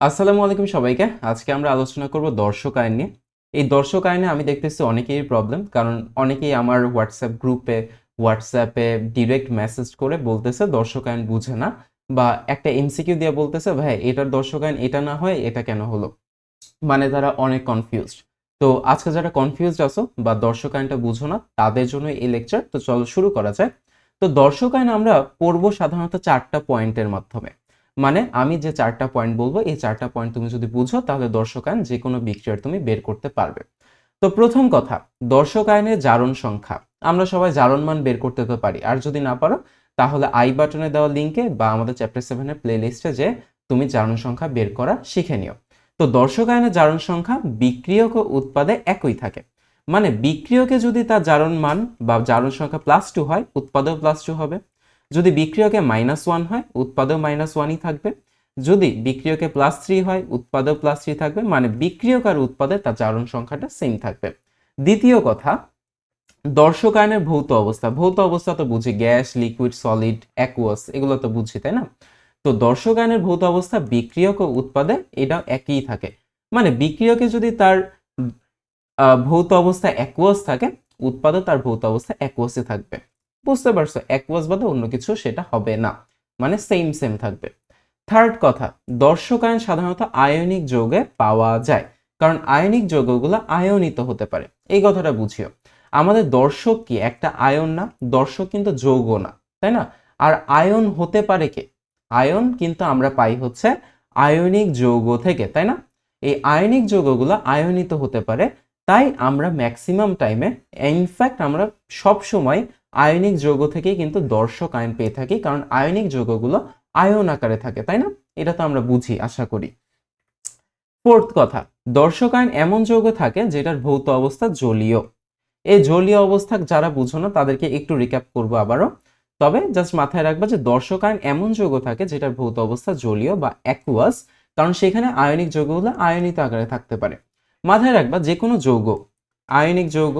আসসালামু আলাইকুম সবাইকে। আজকে আমরা আলোচনা করব দর্শক আইন নিয়ে। এই দর্শক আইনে আমি দেখতেছি অনেকেরই প্রবলেম কারণ অনেকেই আমার হোয়াটসঅ্যাপ গ্রুপে হোয়াটসঅ্যাপে ডিরেক্ট মেসেজ করে বলতেছে, দর্শক আইন বুঝে না। বা একটা এমসিকিউ দিয়ে বলতেছে, ভাই, এটার দর্শক আইন, এটা না হয়, এটা কেন হলো? মানে তারা অনেক কনফিউজড তো আজকে যারা কনফিউজড আছো বা দর্শক আইনটা বুঝো না, তাদের জন্য এই লেকচার তো চলো শুরু করা যায়। তো দর্শক আইন আমরা পড়ব সাধারণত চারটা পয়েন্টের মাধ্যমে। মানে আমি যে চারটা পয়েন্ট বলব, এই চারটা পয়েন্ট তুমি যদি বুঝো, তাহলে দর্শক আইন যে কোনো বিক্রিয়ার তুমি বের করতে পারবে। তো প্রথম কথা, দর্শক আইনের জারণ সংখ্যা। আমরা সবাই জারণ মান বের করতে তো পারি। আর যদি না পারো, তাহলে আই বাটনে দেওয়া লিঙ্কে বা আমাদের চ্যাপ্টার সেভেনের প্লে লিস্টে যে তুমি জারণ সংখ্যা বের করা শিখে নিও। তো দর্শক আইনের জারণ সংখ্যা বিক্রিয়ক ও উৎপাদে একই থাকে। মানে বিক্রিয়কে যদি তার জারণ মান বা জারণ সংখ্যা প্লাস টু হয়, উৎপাদেও প্লাস টু হবে। যদি বিক্রিয়কে মাইনাস ওয়ান হয় উৎপাদক মাইনাস ওয়ানই থাকবে। যদি বিক্রিয়কে প্লাস থ্রি হয় উৎপাদক প্লাস থ্রি থাকবে মানে বিক্রিয়ক আর উৎপাদে তার চারণ সংখ্যাটা সেম থাকবে। দ্বিতীয় কথা দর্শক আয়নের ভৌত অবস্থা। ভৌত অবস্থা তো বুঝি গ্যাস লিকুইড সলিড অ্যাকুয়াস এগুলো তো বুঝি, তাই না? তো দর্শক আয়নের ভৌত অবস্থা বিক্রিয়ক ও উৎপাদে এটা একই থাকে। মানে বিক্রিয়কে যদি তার ভৌত অবস্থা অ্যাকুয়াস থাকে, উৎপাদে তার ভৌত অবস্থা অ্যাকুয়াসে থাকবে। বুঝতে পারছ অ্যাকুয়াস বাদে অন্য কিছু সেটা হবে না। মানে সেম সেম থাকবে। থার্ড কথা দর্শক আয়ন সাধারণত আয়নিক যৌগে পাওয়া যায়। কারণ আয়নিক যৌগগুলো আয়নিত হতে পারে। এই কথাটা বুঝিও। আমাদের দর্শক কি একটা আয়ন না? দর্শক কিন্তু যৌগ না, তাই না? আর আয়ন হতে পারে কে? আয়ন কিন্তু আমরা পাই হচ্ছে আয়নিক যৌগ থেকে, তাই না? এই আয়নিক যৌগগুলো আয়নিত হতে পারে, তাই আমরা ম্যাক্সিমাম টাইমে ইনফ্যাক্ট আমরা সব সময় আয়নিক যৌগ থেকেই কিন্তু দর্শক আয়ন পেয়ে থাকি, কারণ আয়নিক যৌগগুলো আয়ন আকারে থাকে, তাই না? এটা তো আমরা বুঝি, আশা করি। ফোর্থ কথা, দর্শক আয়ন এমন যৌগ থাকে যেটার ভৌত অবস্থা জলীয়। এই জলীয় অবস্থা যারা বুঝো না, তাদেরকে একটু রিক্যাপ করব আবারও। তবে জাস্ট মাথায় রাখবা যে দর্শক আয়ন এমন যৌগ থাকে যেটার ভৌত অবস্থা জলীয় বা অ্যাকুয়াস কারণ সেখানে আয়নিক যৌগগুলো আয়নিত আকারে থাকতে পারে। মাথায় রাখবা যে কোনো যৌগ, আয়নিক যৌগ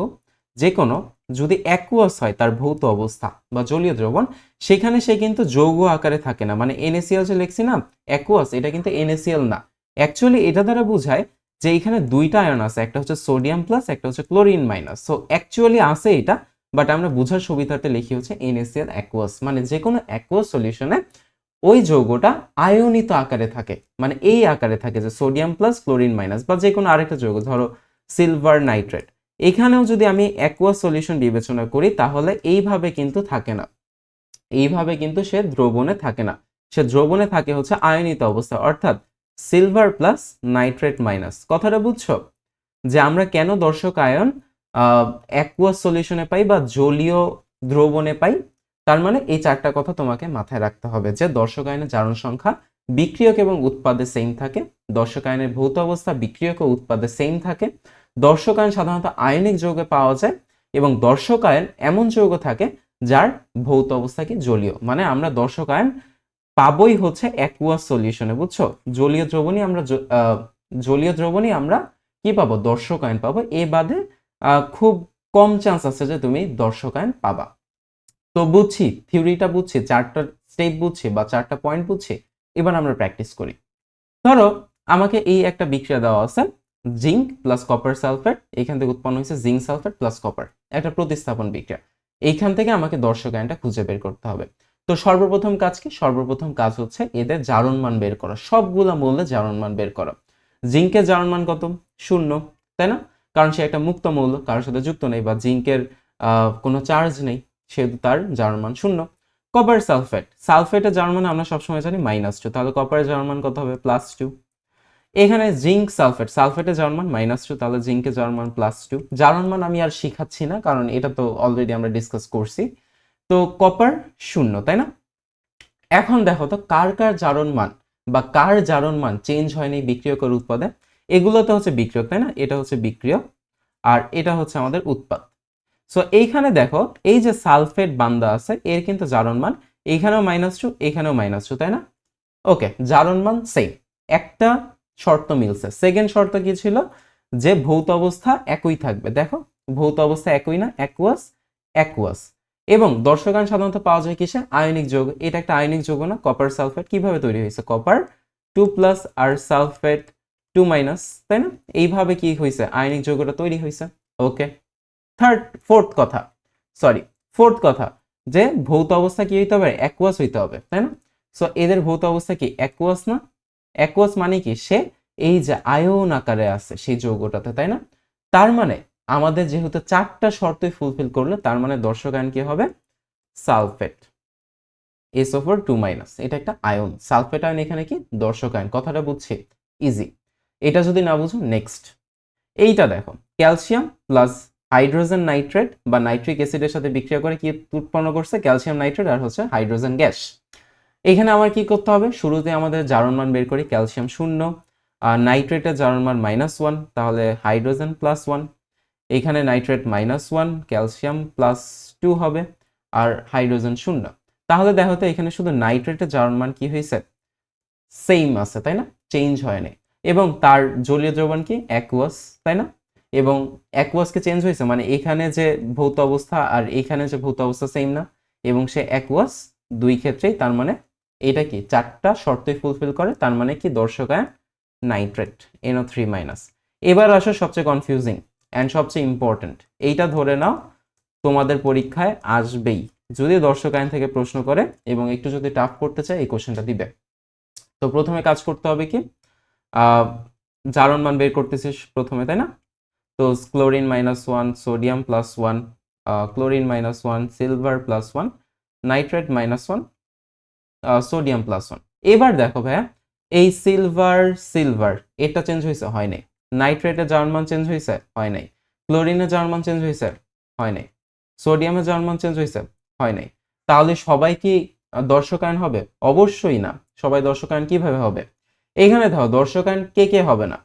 যে কোনো যদি অ্যাকুয়াস হয় তার ভৌত অবস্থা বা জলীয় দ্রবণ, সেখানে সে কিন্তু যৌগ আকারে থাকে না। মানে এনএসিএল যে লিখছি না অ্যাকুয়াস এটা কিন্তু এনএসিএল না। অ্যাকচুয়ালি এটা দ্বারা বোঝায় যে এখানে দুইটা আয়ন আছে, একটা হচ্ছে সোডিয়াম প্লাস একটা হচ্ছে ক্লোরিন মাইনাস সো অ্যাকচুয়ালি আছে এটা বাট আমরা বোঝার সুবিধার্থে লিখি হচ্ছে এনএসিএল অ্যাকুয়াস মানে যে কোনো অ্যাকুয়াস সলিউশনে ওই যৌগটা আয়নিত আকারে থাকে। মানে এই আকারে থাকে যে সোডিয়াম প্লাস ক্লোরিন মাইনাস বা যে কোনো আরেকটা যৌগ, ধরো সিলভার নাইট্রেট এখানেও যদি আমি অ্যাকুয়া সলিউশন বিবেচনা করি, তাহলে এইভাবে কিন্তু থাকে না। এইভাবে কিন্তু সে দ্রবণে থাকে না। সে দ্রবণে থাকে হচ্ছে আয়নিত অবস্থা, অর্থাৎ সিলভার প্লাস নাইট্রেট মাইনাস কথাটা বুঝছ? যে আমরা কেন দর্শক আয়ন অ্যাকুয়া সলিউশনে পাই বা জলীয় দ্রবণে পাই, তার মানে এই চারটা কথা তোমাকে মাথায় রাখতে হবে যে দর্শক আয়নের জারণ সংখ্যা বিক্রিয়ক এবং উৎপাদে সেম থাকে, দর্শক আয়নের ভৌত অবস্থা বিক্রিয়ক ও উৎপাদে সেম থাকে দর্শক আয়ন সাধারণত আয়নিক যৌগে পাওয়া যায় এবং দর্শক আয়ন এমন যৌগ থাকে যার ভৌত অবস্থা কি জলীয়। মানে আমরা দর্শক আয়ন পাবই হচ্ছে অ্যাকুয়াস সলিউশনে বুঝছ? জলীয় দ্রবণই আমরা জলীয় দ্রবণই আমরা কি পাবো? দর্শক আয়ন পাবো। এ বাদে খুব কম চান্স আছে যে তুমি দর্শক আয়ন পাবা। তো বুঝছি, থিওরিটা বুঝছি, চারটা স্টেপ বুঝছি বা চারটা পয়েন্ট বুঝছি। এবার আমরা প্র্যাকটিস করি। ধরো, আমাকে এই একটা বিক্রিয়া দেওয়া আছে। জিঙ্ক প্লাস কপার সালফেট, এখান থেকে উৎপন্ন হয়েছে জিঙ্ক সালফেট প্লাস কপার, একটা প্রতিস্থাপন বিক্রিয়া। এইখান থেকে আমাকে দর্শক আয়নটা খুঁজে বের করতে হবে। তো সর্বপ্রথম কাজ কি? সর্বপ্রথম কাজ হচ্ছে এদের জারণ মান বের করা, সবগুলা মূল্যে জারণ মান বের করা। জিঙ্কের জারণ মান কত? শূন্য, তাই না? কারণ সে একটা মুক্ত মৌল কারোর সাথে যুক্ত নেই বা জিঙ্কের কোনো চার্জ নেই সেহেতু তার জারণ মান শূন্য। কপার সালফেট, সালফেটের জারণ মান আমরা সবসময় জানি মাইনাস টু, তাহলে কপারের জারণ মান কত হবে? Plus two. এখানে জিঙ্ক সালফেট সালফেটের জারণ মান মাইনাস টু তাহলে জিঙ্কের জারণ মান প্লাস টু জারণ মান আমি আর শিখাচ্ছি না, কারণ এটা তো অলরেডি আমরা ডিসকাস করছি। তো কপার শূন্য, তাই না? এখন দেখো তো, কার কার জারণ মান বা কার জারণ মান চেঞ্জ হয়নি বিক্রিয়কের উৎপাদে? এগুলো তো হচ্ছে বিক্রিয়ক, তাই না? এটা হচ্ছে বিক্রিয়ক, আর এটা হচ্ছে আমাদের উৎপাদ। সো এইখানে দেখো, এই যে সালফেট বান্দা আছে, এর কিন্তু জারণ মান এইখানেও মাইনাস টু এখানেও মাইনাস টু তাই না? ওকে জারণ মান সেম একটা শর্ত মিলছে। সেকেন্ড শর্ত কি ছিল? যে ভৌত অবস্থা একই থাকবে। দেখো, ভৌত অবস্থা একই না অ্যাকুয়াস অ্যাকুয়াস এবং দর্শকায়ন সাধারণত পাওয়া যায় কিসে? আয়নিক যৌগ। এটা একটা আয়নিক যৌগ না কপার সালফেট কীভাবে তৈরি হয়েছে? কপার টু প্লাস আর সালফেট টু মাইনাস তাই না? এইভাবে কি হয়েছে? আয়নিক যৌগটা তৈরি হয়েছে। ওকে থার্ড ফোর্থ কথা। সরি ফোর্থ কথা। যে ভৌত অবস্থা কি হইতে হবে? অ্যাকুয়াস হইতে হবে, তাই না? সো এদের ভৌত অবস্থা কি? অ্যাকুয়াস না অ্যাকুয়াস মানে কি? সে এই যে আয়ন আকারে আছে, সেই যৌগটাতে, তাই না? তার মানে আমাদের যেহেতু চারটা শর্তই ফুলফিল করলে, তার মানে দর্শক আয়ন কি হবে? Sulphate. S over two minus এটা একটা আয়ন। সালফেট আয়ন এখানে কি? দর্শক আয়ন। কথাটা বুঝছি? ইজি এটা যদি না বুঝো নেক্সট এইটা দেখো ক্যালসিয়াম প্লাস হাইড্রোজেন নাইট্রেট বা নাইট্রিক অ্যাসিডের সাথে বিক্রিয়া করে কি উৎপন্ন করছে? ক্যালসিয়াম নাইট্রেট আর হচ্ছে হাইড্রোজেন গ্যাস এখানে আমার কি করতে হবে? শুরুতে আমাদের জারণ মান বের করি, ক্যালসিয়াম শূন্য, আর নাইট্রেটের জারণ মান মাইনাস ওয়ান তাহলে হাইড্রোজেন প্লাস ওয়ান এখানে nitrate minus one calcium plus two হবে, আর হাইড্রোজেন শূন্য। তাহলে দেখো তো, এখানে শুধু নাইট্রেটের জারণ মান কি হয়েছে? সেম আছে, তাই না? চেঞ্জ হয়নি এবং তার জলীয় দ্রবণ কি? অ্যাকুয়াস তাই না? এবং অ্যাকুয়াসকে চেঞ্জ হয়েছে? মানে এখানে যে ভৌত অবস্থা আর এখানে যে ভৌত অবস্থা সেম না, এবং সে অ্যাকুয়াস দুই ক্ষেত্রেই তার মানে এটা কি? চারটা শর্তই ফুলফিল করে, তার মানে কি? দর্শকায়ন নাইট্রেট এনও থ্রি মাইনাস এবার আসো সবচেয়ে কনফিউজিং অ্যান্ড সবচেয়ে ইম্পর্ট্যান্ট এইটা ধরে নাও, তোমাদের পরীক্ষায় আসবেই। যদি দর্শকায়ন থেকে প্রশ্ন করে এবং একটু যদি টাফ করতে চায়, এই কোশ্চেনটা দিবে। তো প্রথমে কাজ করতে হবে কি? জারণ মান বের করতেছিস প্রথমে, তাই না? তো chlorine minus one sodium plus one chlorine minus one silver plus one nitrate minus one sodium plus one এবার দেখো ভাইয়া, এই সিলভার সিলভার এটা চেঞ্জ হয়েছে, হয় নাই। নাইট্রেটের জারণ মান চেঞ্জ হয়েছে, হয় নাই। ক্লোরিনের জারণ মান চেঞ্জ হয়েছে, হয় নাই। সোডিয়ামের জারণ মান চেঞ্জ হয়েছে, হয় নাই। তাহলে সবাই কি দর্শকায়ন হবে? অবশ্যই না। সবাই দর্শকায়ন কীভাবে হবে? এইখানে দেখো, দর্শকায়ন কে কে হবে না?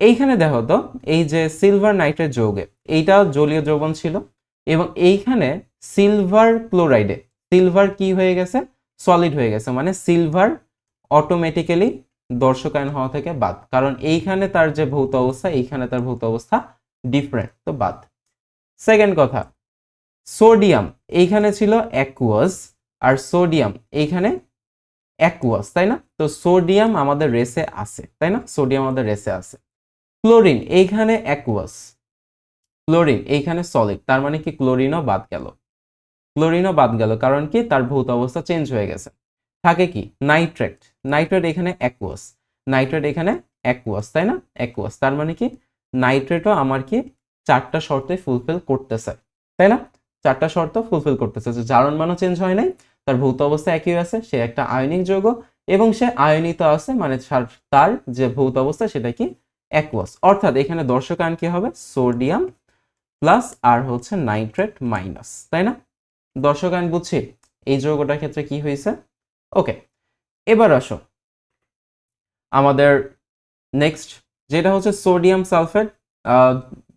এইখানে দেখো তো, এই যে সিলভার নাইট্রেট যৌগে, এইটা জলীয় যৌবন ছিল, এবং এইখানে সিলভার ক্লোরাইডে সিলভার কি হয়ে গেছে? সলিড হয়ে গেছে মানে সিলভার অটোমেটিক্যালি দর্শকায়ন হওয়া থেকে বাদ। কারণ এইখানে তার যে ভৌত অবস্থা, এইখানে তার ভৌত অবস্থা ডিফারেন্ট তো বাদ। সেকেন্ড কথা সোডিয়াম এইখানে ছিল অ্যাকুয়াস আর সোডিয়াম এইখানে অ্যাকুয়াস তাই না? তো সোডিয়াম আমাদের রেসে আছে, তাই না? সোডিয়াম আমাদের রেসে আছে। ক্লোরিন এইখানে অ্যাকুয়াস ক্লোরিন এইখানে সলিড তার মানে কি ক্লোরিনও বাদ গেল। ক্লোরিনও বাদ গেল, কারণ কি? তার ভৌত অবস্থা চেঞ্জ হয়ে গেছে। থাকে কি? নাইট্রেট নাইট্রেট এখানে অ্যাকুয়াস নাইট্রেট এখানে অ্যাকুয়াস তাই না? অ্যাকুয়াস তার মানে কি? নাইট্রেটও আমার কি? চারটা শর্তে ফুলফিল করতেছে, তাই না? চারটা শর্ত ফুলফিল করতেছে। যে জারণ মানও চেঞ্জ হয় নাই, তার ভৌত অবস্থা একই আছে, সে একটা আয়নিক যৌগ, এবং সে আয়নিত আছে মানে তার- যে ভৌত অবস্থা, সেটা কি? অ্যাকুয়াস অর্থাৎ এখানে দর্শক আয়ন কি হবে? সোডিয়াম প্লাস আর হচ্ছে নাইট্রেট মাইনাস তাই না? দর্শক আয়ন বুঝছি এই যৌগটার ক্ষেত্রে কি হয়েছে? ওকে এবার আসো। আমাদের নেক্সট যেটা হচ্ছে সোডিয়াম সালফেট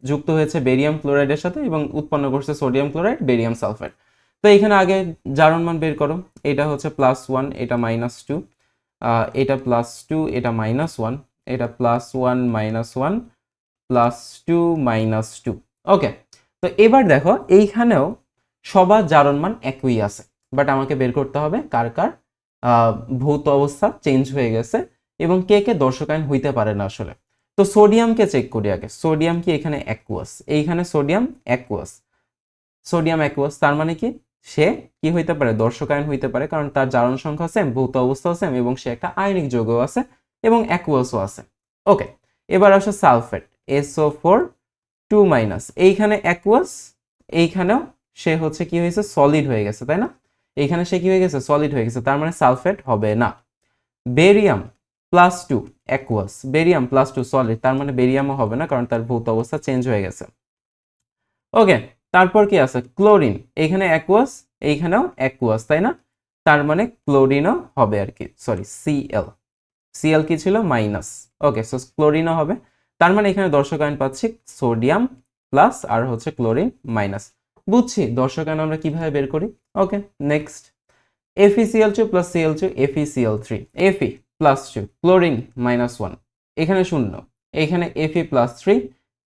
যুক্ত হয়েছে বেরিয়াম ক্লোরাইডের সাথে এবং উৎপন্ন করছে সোডিয়াম ক্লোরাইড বেরিয়াম সালফেট তো এখানে আগে জারণ মান বের করো। এটা হচ্ছে প্লাস ওয়ান এটা মাইনাস টু এটা প্লাস টু এটা মাইনাস ওয়ান এটা plus one minus one plus two minus two okay তো এবার দেখো, এইখানেও সবার জারণ মান একই আছে। বাট আমাকে বের করতে হবে কার কার ভৌত অবস্থা চেঞ্জ হয়ে গেছে এবং কে কে দর্শকায়ন হইতে পারে না আসলে। তো সোডিয়ামকে চেক করি আগে। সোডিয়াম কি এখানে অ্যাকুয়াস এইখানে সোডিয়াম অ্যাকুয়াস সোডিয়াম অ্যাকুয়াস তার মানে কি? সে কি হইতে পারে? দর্শকায়ন হইতে পারে, কারণ তার জারণ সংখ্যা সেম ভৌত অবস্থাও সেম এবং সে একটা আয়নিক যৌগও আছে এবং অ্যাকুয়াসও আছে। ওকে এবার আসো sulphate SO four two minus এইখানে অ্যাকুয়াস এইখানেও সে হচ্ছে কি হয়েছে? সলিড হয়ে গেছে, তাই না? এখানে সে কি হয়ে গেছে? সলিড হয়ে গেছে, তার মানে সালফেট হবে না। Barium plus two aqueous barium plus two solid তার মানে বেরিয়ামও হবে না, কারণ তার ভৌত অবস্থা চেঞ্জ হয়ে গেছে। ওকে তারপর কি আছে? ক্লোরিন এইখানে অ্যাকুয়াস এইখানেও অ্যাকুয়াস তাই না? তার মানে ক্লোরিনও হবে আর কি সরি সিএল সিএল কি ছিল? মাইনাস ওকে সো ক্লোরিনও হবে। তার মানে এখানে দর্শকায়ন পাচ্ছি সোডিয়াম প্লাস আর হচ্ছে ক্লোরিন মাইনাস বুঝছি দর্শকায়ন আমরা কীভাবে বের করি? Okay next Fe CL two plus CL two Fe CL three Fe plus two chlorine minus one এখানে শূন্য এইখানে Fe plus three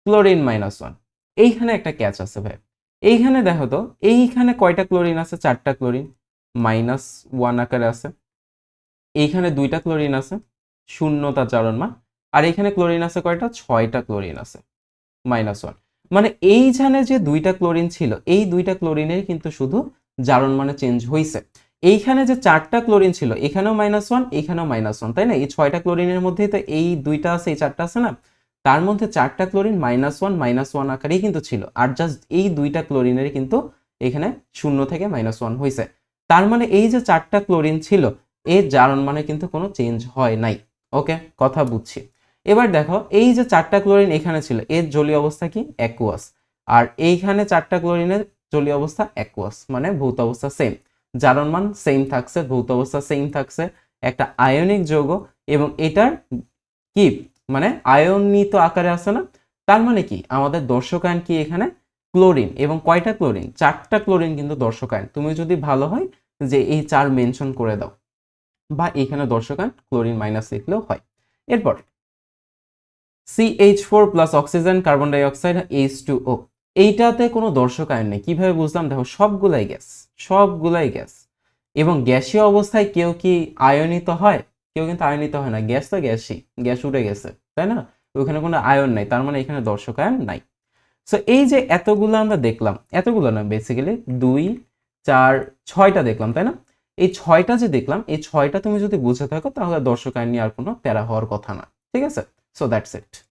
chlorine minus one এইখানে একটা ক্যাচ আছে ভাই। এইখানে দেখো তো, এইখানে কয়টা ক্লোরিন আছে? চারটা ক্লোরিন মাইনাস ওয়ান আকারে আছে। এইখানে দুইটা ক্লোরিন আছে, শূন্যতা জারণ মান। আর এখানে ক্লোরিন আছে কয়টা? ছয়টা ক্লোরিন আছে মাইনাস ওয়ান মানে এইখানে যে দুইটা ক্লোরিন ছিল, এই দুইটা ক্লোরিনের কিন্তু শুধু জারণ মানে চেঞ্জ হয়েছে এইখানে যে চারটা ক্লোরিন ছিল, এখানেও মাইনাস ওয়ান এখানেও মাইনাস ওয়ান তাই না? এই ছয়টা ক্লোরিনের মধ্যেই তো এই দুইটা আছে, এই চারটা আছে না? তার মধ্যে চারটা chlorine minus one minus one আকারেই কিন্তু ছিল। আর জাস্ট এই দুইটা ক্লোরিনের কিন্তু এখানে শূন্য থেকে মাইনাস ওয়ান হয়েছে তার মানে এই যে চারটা ক্লোরিন ছিল, এর জারণ মানে কিন্তু কোনো চেঞ্জ হয় নাই। ওকে কথা বুঝছি। এবার দেখো, এই যে চারটা ক্লোরিন এখানে ছিল, এর জলীয় অবস্থা কি? অ্যাকুয়াস আর এইখানে চারটা ক্লোরিনের জলীয় অবস্থা অ্যাকুয়াস মানে ভৌত অবস্থা সেম জারণ মান সেম থাকছে, ভৌত অবস্থা সেম থাকছে। একটা আয়নিক যৌগ, এবং এটার কি? মানে আয়নিত আকারে আছে না? তার মানে কি? আমাদের দর্শকায়ন কি এখানে? ক্লোরিন, এবং কয়টা ক্লোরিন? চারটা ক্লোরিন কিন্তু দর্শকায়ন তুমি যদি ভালো হয় যে এই চার মেনশন করে দাও, বা এখানে দর্শকায়ন ক্লোরিন মাইনাস লিখলেও হয়। এরপর CH four plus oxygen carbon dioxide H two O এইটাতে কোনো দর্শক আয়ন নেই। কীভাবে বুঝলাম? দেখো, সবগুলাই গ্যাস সবগুলাই গ্যাস। এবং গ্যাসীয় অবস্থায় কেউ কি আয়নিত হয়? কেউ কিন্তু আয়নিত হয় না। গ্যাস তো গ্যাসই, গ্যাস উঠে গেছে, তাই না? ওখানে কোনো আয়ন নাই, তার মানে এখানে দর্শক আয়ন নাই। সো এই যে এতগুলো আমরা দেখলাম, এতগুলো না বেসিক্যালি দুই, চার, ছয়টা দেখলাম, তাই না? এই ছয়টা যে দেখলাম, এই ছয়টা তুমি যদি বুঝে থাকো, তাহলে দর্শক আইন নিয়ে আর কোনো প্যারা হওয়ার কথা না। ঠিক আছে? So that's it.